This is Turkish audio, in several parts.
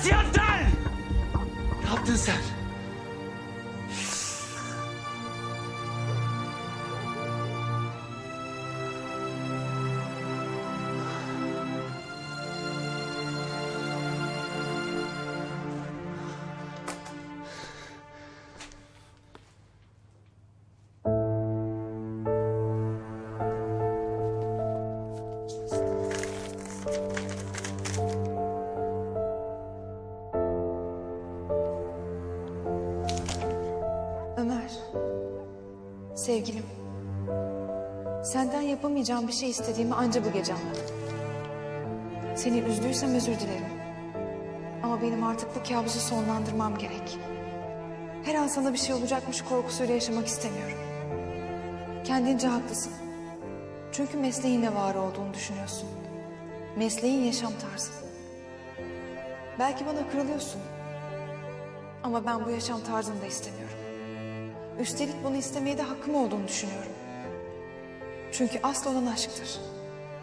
Ters yönden! Ne yaptın sen? Ömer. Sevgilim. Senden yapamayacağım bir şey istediğimi anca bu gece anladım. Seni üzdüysem özür dilerim. Ama benim artık bu kabusu sonlandırmam gerek. Her an sana bir şey olacakmış korkusuyla yaşamak istemiyorum. Kendince haklısın. Çünkü mesleğinle var olduğunu düşünüyorsun. Mesleğin yaşam tarzı. Belki bana kırılıyorsun. Ama ben bu yaşam tarzını da istemiyorum. Üstelik bunu istemeye de hakkım olduğunu düşünüyorum. Çünkü asıl olan aşktır.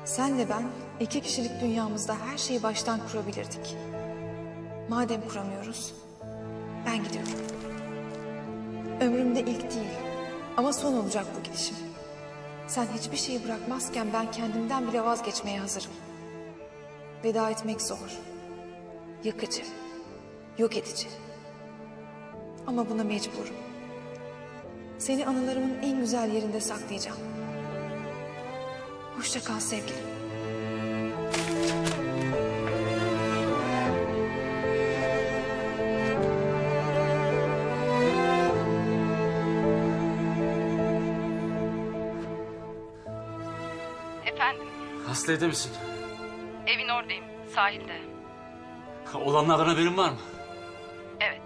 Senle ben iki kişilik dünyamızda her şeyi baştan kurabilirdik. Madem kuramıyoruz, ben gidiyorum. Ömrümde ilk değil ama son olacak bu gidişim. Sen hiçbir şeyi bırakmazken ben kendimden bile vazgeçmeye hazırım. Veda etmek zor. Yakıcı, yok edici. Ama buna mecburum. Seni anılarımın en güzel yerinde saklayacağım. Hoşça kal sevgilim. Efendim, Hasta evde misin? evin oradayım, sahilde. Olanlardan haberin var mı? Evet.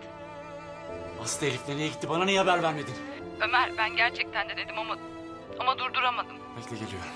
Hasta Elif nereye gitti? Bana niye haber vermedin? Ömer, ben gerçekten de dedim ama... Ama durduramadım. Bekle geliyorum.